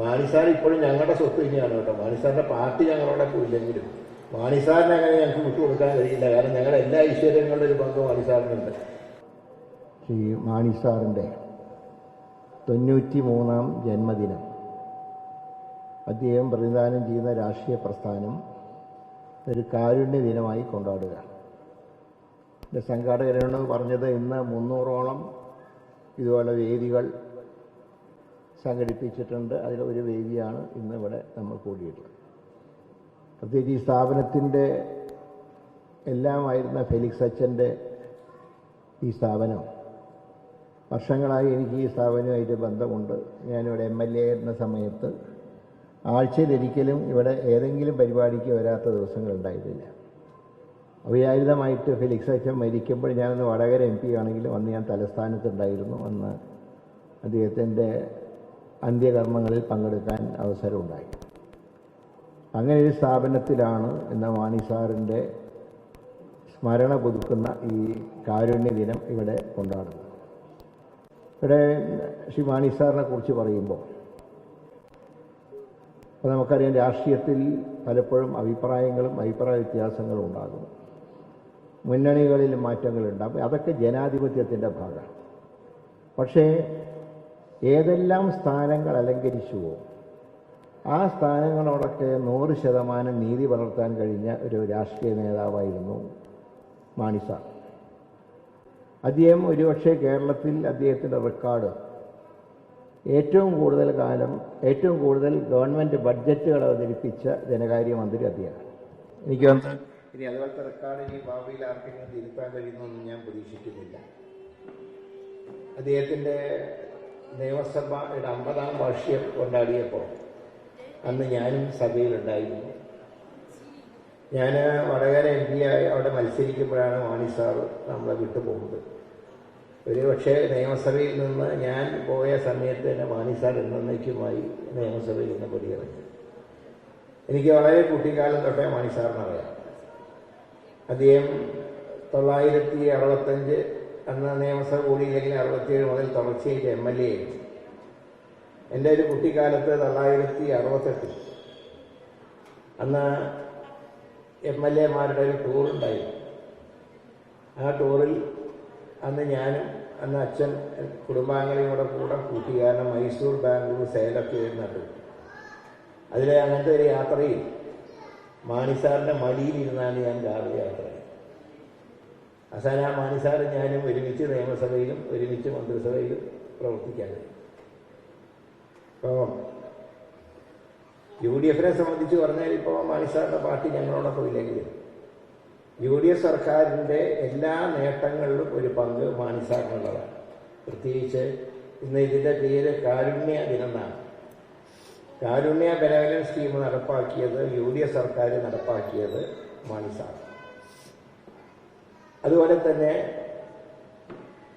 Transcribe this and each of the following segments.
മാണിസാർ ഇപ്പോഴും ഞങ്ങളുടെ സ്വത്ത് തന്നെയാണ് കേട്ടോ. മാണിസാറിന്റെ പാർട്ടി ഞങ്ങളുടെ ഇല്ലെങ്കിലും മാണിസാറിനെ അങ്ങനെ ഞങ്ങൾക്ക് വിട്ടുകൊടുക്കാൻ കഴിയില്ല. കാരണം ഞങ്ങളുടെ എല്ലാ ഐശ്വര്യങ്ങളുടെ ഒരു പങ്ക് മാണിസാറിനുണ്ട്. ഈ മാണിസാറിന്റെ തൊണ്ണൂറ്റി മൂന്നാം ജന്മദിനം. അദ്ദേഹം പ്രതിദാനം ചെയ്യുന്ന രാഷ്ട്രീയ പ്രസ്ഥാനം ഒരു കാരുണ്യ ദിനമായി കൊണ്ടാടുക. സംഘാടകരാണ് പറഞ്ഞത് ഇന്ന് മുന്നൂറോളം ഇതുപോലെ വേദികൾ സംഘടിപ്പിച്ചിട്ടുണ്ട്. അതിൽ ഒരു വേദിയാണ് ഇന്ന് ഇവിടെ നമ്മൾ കൂടിയിട്ടുള്ളത്. പ്രത്യേകിച്ച് ഈ സ്ഥാപനത്തിന്റെ എല്ലാമായിരുന്ന ഫെലിക്സ് അച്ഛന്റെ ഈ സ്ഥാപനം. വർഷങ്ങളായി എനിക്ക് ഈ സ്ഥാപനവുമായിട്ട് ബന്ധമുണ്ട്. ഞാനിവിടെ എം എൽ എ ആയിരുന്ന സമയത്ത് ആഴ്ചയിലൊരിക്കലും ഇവിടെ ഏതെങ്കിലും പരിപാടിക്ക് വരാത്ത ദിവസങ്ങൾ ഉണ്ടായിരുന്നില്ല. അവിചാരിതമായിട്ട് ഫെലിക്സ് അച്ഛൻ മരിക്കുമ്പോൾ ഞാനന്ന് വടകര എം പി ആണെങ്കിലും അന്ന് ഞാൻ തലസ്ഥാനത്തുണ്ടായിരുന്നു അന്ന് അദ്ദേഹത്തിന്റെ അന്ത്യകർമ്മങ്ങളിൽ പങ്കെടുക്കാൻ അവസരമുണ്ടായി. അങ്ങനെ ഒരു സ്ഥാപനത്തിലാണ് എന്ന വാണി സാറിന്റെ സ്മരണ പുതുക്കുന്ന ഈ കാരുണ്യ ദിനം ഇവിടെ കൊണ്ടാടുന്നത്. ഇവിടെ ശ്രീ വാണി സാറിനെ കുറിച്ച് പറയുമ്പോൾ അപ്പോൾ നമുക്കറിയാം രാഷ്ട്രീയത്തിൽ പലപ്പോഴും അഭിപ്രായങ്ങളും അഭിപ്രായ വ്യത്യാസങ്ങളും ഉണ്ടാകും. മുന്നണികളിൽ മാറ്റങ്ങളുണ്ടാകും അതൊക്കെ ജനാധിപത്യത്തിന്റെ ഭാഗമാണ്. പക്ഷേ ഏതെല്ലാം സ്ഥാനങ്ങൾ അലങ്കരിച്ചുവോ ആ സ്ഥാനങ്ങളോടൊക്കെ നൂറ് ശതമാനം നീതി വളർത്താൻ കഴിഞ്ഞ ഒരു രാഷ്ട്രീയ നേതാവായിരുന്നു മാണിസ. അദ്ദേഹം ഒരുപക്ഷെ കേരളത്തിൽ അദ്ദേഹത്തിന്റെ റെക്കോർഡ് ഏറ്റവും കൂടുതൽ കാലം ഏറ്റവും കൂടുതൽ ഗവൺമെന്റ് ബഡ്ജറ്റുകൾ അവതരിപ്പിച്ച ധനകാര്യമന്ത്രി അദ്ദേഹമാണ്. എനിക്ക് ഇനി അതുപോലത്തെ റെക്കോർഡ് ഇനി ഭാവിയിൽ ആർക്കെങ്കിലും തിരുത്താൻ കഴിയുമെന്നൊന്നും ഞാൻ പ്രതീക്ഷിക്കുന്നില്ല. അദ്ദേഹത്തിന്റെ നിയമസഭയുടെ അമ്പതാം വാർഷികം കൊണ്ടാടിയപ്പോൾ അന്ന് ഞാനും സഭയിലുണ്ടായിരുന്നു. ഞാൻ വടകര എം പി ആയി അവിടെ മത്സരിക്കുമ്പോഴാണ് വാണി സാറ് നമ്മളെ വിട്ടുപോകുന്നത്. ഒരു പക്ഷേ നിയമസഭയിൽ നിന്ന് ഞാൻ പോയ സമയത്ത് തന്നെ വാണി സാർ എന്നേക്കുമായി നിയമസഭയിൽ നിന്ന് കൊടിയിറങ്ങി. എനിക്ക് വളരെ കുട്ടിക്കാലം തൊട്ടേ വാണി സാറിനറിയാം. അദ്ദേഹം തൊള്ളായിരത്തി അറുപത്തഞ്ച് അന്ന് നിയമസഭ കൂടിയില്ലെങ്കിൽ അറുപത്തിയേഴ് മുതൽ തുടർച്ചയായിട്ട് എം എൽ എ ആയിരുന്നു എന്റെ ഒരു കുട്ടിക്കാലത്ത് തൊള്ളായിരത്തി അറുപത്തെട്ടിൽ അന്ന് എം എൽ എമാരുടെ ഒരു ടൂർ ആ ടൂറിൽ അന്ന് ഞാനും അന്ന് അച്ഛൻ കുടുംബാംഗങ്ങളെയും കൂടെ കൂടെ കൂട്ടി കാരണം മൈസൂർ ബാംഗ്ലൂർ സേലൊക്കെ ഇരുന്നിട്ട് അതിലെ അങ്ങനത്തെ ഒരു യാത്രയിൽ മാണിസാറിന്റെ മടിയിലിരുന്നാണ് ഞാൻ രാവിലെ യാത്ര ചെയ്തത്. അവസാനം ആ മാനിസാറും ഞാനും ഒരുമിച്ച് നിയമസഭയിലും ഒരുമിച്ച് മന്ത്രിസഭയിലും പ്രവർത്തിക്കാൻ അപ്പോൾ യു ഡി എഫിനെ സംബന്ധിച്ച് പറഞ്ഞാൽ ഇപ്പോൾ മാനിസാറിന്റെ പാർട്ടി ഞങ്ങളോടൊപ്പം ഇല്ലെങ്കിലും യു ഡി എഫ് സർക്കാരിന്റെ എല്ലാ നേട്ടങ്ങളിലും ഒരു പങ്ക് മാനിസാറിനുള്ളതാണ്. പ്രത്യേകിച്ച് ഇന്ന് ഇതിന്റെ പേര് കാരുണ്യ ദിനമാണ്. കാരുണ്യ ബലവലൻ സ്കീം നടപ്പാക്കിയത് യു ഡി എഫ് സർക്കാർ നടപ്പാക്കിയത് മാണിസാർ അതുപോലെ തന്നെ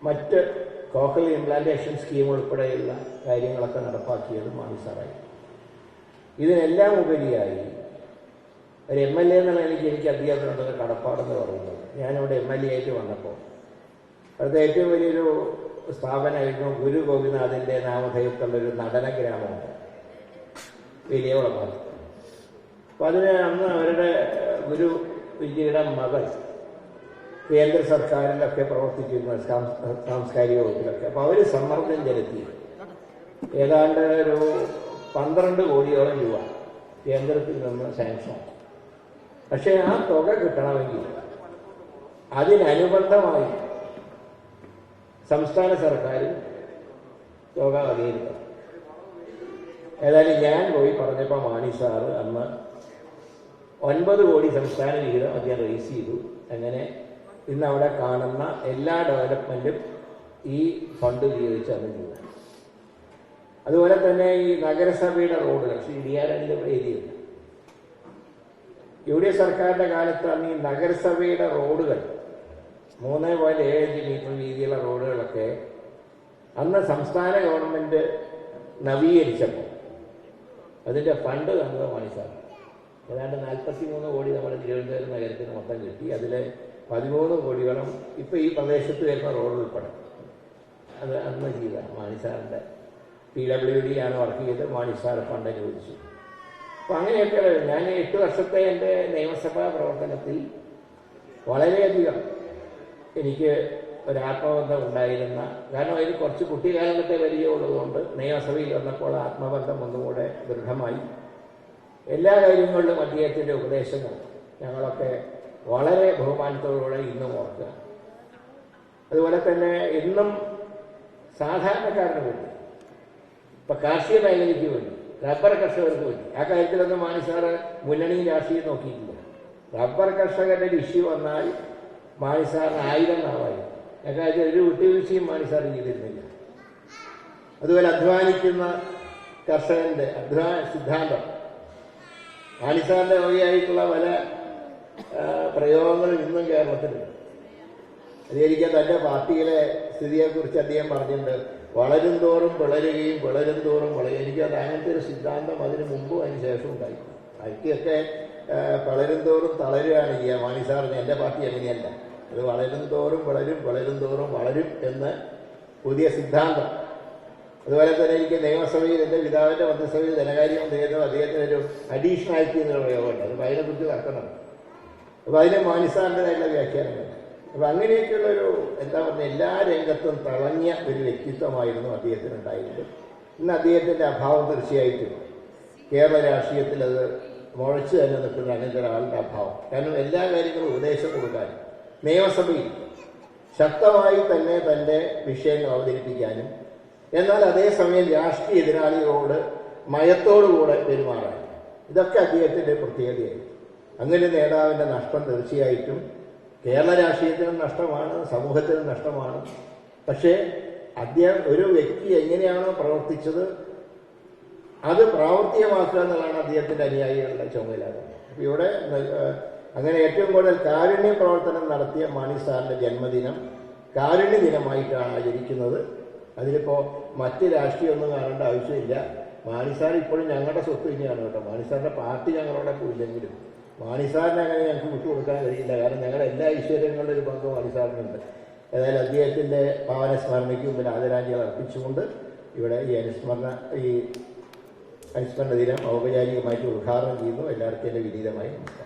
മറ്റ് കോക്കൽ ഇംപ്ലാന്റേഷൻ സ്കീം ഉൾപ്പെടെയുള്ള കാര്യങ്ങളൊക്കെ നടപ്പാക്കിയത് മാണിസാറായി ഇതിനെല്ലാം ഉപരിയായി ഒരു എം എൽ എ എന്നുള്ള എനിക്ക് എനിക്ക് അദ്ദേഹത്തിനുള്ളത് കടപ്പാടെന്ന് പറയുന്നത് ഞാനിവിടെ എം എൽ എ ആയിട്ട് വന്നപ്പോൾ അവിടുത്തെ ഏറ്റവും വലിയൊരു സ്ഥാപനമായിരുന്നു ഗുരു ഗോപിനാഥിന്റെ നാമധേയത്തുള്ള ഒരു നടന ഗ്രാമമുണ്ട്. വലിയ ഭാഗത്ത്. അപ്പം അതിന് അന്ന് അവരുടെ ഗുരു വിജയുടെ മകൾ കേന്ദ്ര സർക്കാരിലൊക്കെ പ്രവർത്തിച്ചിരുന്ന സാംസ്- സാംസ്കാരിക വകുപ്പിലൊക്കെ. അപ്പോൾ അവർ സമ്മർദ്ദം ചെലുത്തി. ഏതാണ്ട് ഒരു പന്ത്രണ്ട് കോടിയോളം രൂപ കേന്ദ്രത്തിൽ നിന്ന് സാങ്ഷൻ പക്ഷേ ആ തുക കിട്ടണമെങ്കിൽ അതിനനുബന്ധമായി സംസ്ഥാന സർക്കാർ തുക വകയിരുത്തണം ഏതായാലും ഞാൻ പോയി പറഞ്ഞപ്പോൾ മാണി സാറ് അന്ന് ഒൻപത് കോടി സംസ്ഥാന വിഹിതം അദ്ദേഹം റേസ് ചെയ്തു. അങ്ങനെ ഇന്ന് അവിടെ കാണുന്ന എല്ലാ ഡെവലപ്മെന്റും ഈ ഫണ്ട് ഉപയോഗിച്ചാണ് ചെയ്യുന്നത്. അതുപോലെ തന്നെ ഈ നഗരസഭയുടെ റോഡുകൾ ശ്രീ ഡി ആർ എന്റെ ഏരിയയിൽ യു ഡി എഫ് സർക്കാരിന്റെ കാലത്ത് ഈ നഗരസഭയുടെ റോഡുകൾ മൂന്ന് പോയിന്റ് ഏഴ് മീറ്റർ വീതിയുള്ള റോഡുകളൊക്കെ അന്ന് സംസ്ഥാന ഗവൺമെന്റ് നവീകരിച്ചപ്പോൾ അതിന്റെ ഫണ്ട് തന്നത് മണിസാർ ഏതാണ്ട് നാൽപ്പത്തി മൂന്ന് കോടി നമ്മുടെ തിരുവനന്തപുരം നഗരത്തിന് മൊത്തം കിട്ടി. അതിലെ പതിമൂന്ന് കോടികളും ഇപ്പൊ ഈ പ്രദേശത്ത് വരുന്ന റോഡ് ഉൾപ്പെടെ. അത് അന്ന് ചെയ്ത മാണിസാറിന്റെ പി ഡബ്ല്യു ഡി ആണ് വർക്ക് ചെയ്ത് മാണിസാർ ഫണ്ട് അനുവദിച്ചു അപ്പം അങ്ങനെയൊക്കെ ഞാൻ എട്ട് വർഷത്തെ എന്റെ നിയമസഭാ പ്രവർത്തനത്തിൽ വളരെയധികം എനിക്ക് ഒരു ആത്മബന്ധം ഉണ്ടായിരുന്ന കാരണം അതിന് കുറച്ച് കുട്ടിക്കാലത്തെ പരിചയമുള്ളതുകൊണ്ട് നിയമസഭയിൽ വന്നപ്പോൾ ആത്മബന്ധം ഒന്നുകൂടെ ദൃഢമായി. എല്ലാ കാര്യങ്ങളിലും അദ്ദേഹത്തിന്റെ ഉപദേശങ്ങൾ ഞങ്ങളൊക്കെ വളരെ ബഹുമാനത്തോടുകൂടെ ഇന്നും ഓർക്കുക. അതുപോലെ തന്നെ ഇന്നും സാധാരണക്കാരന് വേണ്ടി. ഇപ്പൊ കാർഷിക മേഖലയ്ക്ക് വേണ്ടി റബ്ബർ കർഷകർക്ക് വേണ്ടി. ആ കാര്യത്തിലൊന്നും മാനിസാറ് മുന്നണി രാഷ്ട്രീയം നോക്കിയിട്ടില്ല. റബ്ബർ കർഷകരുടെ ഇഷ്യൂ വന്നാൽ മാനിസാറിന് ആയിരം നാളായി. ആ കാര്യത്തിൽ ഒരു വിട്ടുവീഴ്ചയും മാനിസാർ ചെയ്തിരുന്നില്ല. അതുപോലെ അധ്വാനിക്കുന്ന കർഷകന്റെ അധ്വാന സിദ്ധാന്തം. മാനിസാറിന്റെ വകയായിട്ടുള്ള പല ആ, പ്രയോഗങ്ങളും ഇന്നും കേരളത്തിലുണ്ട് അതായിരിക്കാം തന്റെ പാർട്ടിയിലെ സ്ഥിതിയെക്കുറിച്ച് അദ്ദേഹം പറഞ്ഞിട്ടുണ്ട്. വളരും തോറും പിളരുകയും പിളരും തോറും വളരും എനിക്ക് അത് അങ്ങനത്തെ ഒരു സിദ്ധാന്തം അതിന് മുമ്പും അതിന് ശേഷവും ഉണ്ടായി. പാർട്ടിയൊക്കെ വളരും തോറും തളരുകയാണ് ചെയ്യുക. മാണി സാറിന് എന്റെ പാർട്ടി അങ്ങനെയല്ല. അത് വളരും തോറും വിളരും വളരും തോറും വളരും എന്ന് പുതിയ സിദ്ധാന്തം. അതുപോലെ തന്നെ എനിക്ക് നിയമസഭയിൽ എന്റെ പിതാവിന്റെ മന്ത്രിസഭയിൽ ധനകാര്യ അദ്ദേഹത്തിന് ഒരു അഡീഷണാലിറ്റി എന്നുള്ള പ്രയോഗമുണ്ട്. അത് അതിനെക്കുറിച്ച് തർക്കണം അപ്പൊ അതിന് മാനിസാറിന്റെതായിട്ടുള്ള വ്യാഖ്യാനങ്ങൾ. അപ്പൊ അങ്ങനെയൊക്കെയുള്ള ഒരു എന്താ പറയുക എല്ലാ രംഗത്തും തളഞ്ഞ ഒരു വ്യക്തിത്വമായിരുന്നു അദ്ദേഹത്തിന് ഉണ്ടായിരുന്നത് ഇന്ന് അദ്ദേഹത്തിന്റെ അഭാവം തീർച്ചയായിട്ടും കേരള രാഷ്ട്രീയത്തിൽ അത് മുഴച്ചു തന്നെ നിൽക്കുന്ന അങ്ങനത്തെ ഒരാളുടെ അഭാവം. കാരണം എല്ലാ കാര്യങ്ങളും ഉപദേശം കൊടുക്കാൻ നിയമസഭയിൽ ശക്തമായി തന്നെ തന്റെ വിഷയങ്ങൾ അവതരിപ്പിക്കാനും എന്നാൽ അതേസമയം രാഷ്ട്രീയ എതിരാളികളോട് മയത്തോടുകൂടെ പെരുമാറാൻ ഇതൊക്കെ അദ്ദേഹത്തിന്റെ പ്രത്യേകതയായിരുന്നു. അങ്ങനെ നേതാവിന്റെ നഷ്ടം തീർച്ചയായിട്ടും കേരള രാഷ്ട്രീയത്തിനും നഷ്ടമാണ് സമൂഹത്തിനും നഷ്ടമാണ്. പക്ഷേ അദ്ദേഹം ഒരു വ്യക്തി എങ്ങനെയാണോ പ്രവർത്തിച്ചത് അത് പ്രാവർത്തികമാക്കുക എന്നുള്ളതാണ് അദ്ദേഹത്തിന്റെ അനുയായികളുടെ ചുമതല ഇവിടെ അങ്ങനെ ഏറ്റവും കൂടുതൽ കാരുണ്യ പ്രവർത്തനം നടത്തിയ മാണി സാറിന്റെ ജന്മദിനം കാരുണ്യ ദിനമായിട്ടാണ് ആചരിക്കുന്നത്. അതിലിപ്പോൾ മറ്റ് രാഷ്ട്രീയമൊന്നും കാണേണ്ട ആവശ്യമില്ല. മാണി സാർ ഇപ്പോഴും ഞങ്ങളുടെ സ്വത്ത് തന്നെയാണ് കേട്ടോ. മാണി സാറിന്റെ പാർട്ടി ഞങ്ങളോടൊപ്പം ഇല്ലെങ്കിലും മാണി സാറിനെ അങ്ങനെ ഞങ്ങൾക്ക് വിട്ടുകൊടുക്കാൻ കഴിയില്ല. കാരണം ഞങ്ങളുടെ എല്ലാ ഈശ്വരങ്ങളുടെ ഒരു പങ്ക് വാണിസാറിനുണ്ട് ഏതായാലും അദ്ദേഹത്തിന്റെ പാവന സ്മരണയ്ക്ക് മുമ്പിൽ ആദരാഞ്ജലികൾ അർപ്പിച്ചുകൊണ്ട് ഇവിടെ ഈ അനുസ്മരണ ഈ അനുസ്മരണ ദിനം ഔപചാരികമായിട്ട് ഉദ്ഘാടനം ചെയ്യുന്നു. എന്റെ വിനീതമായി നമസ്കാരം.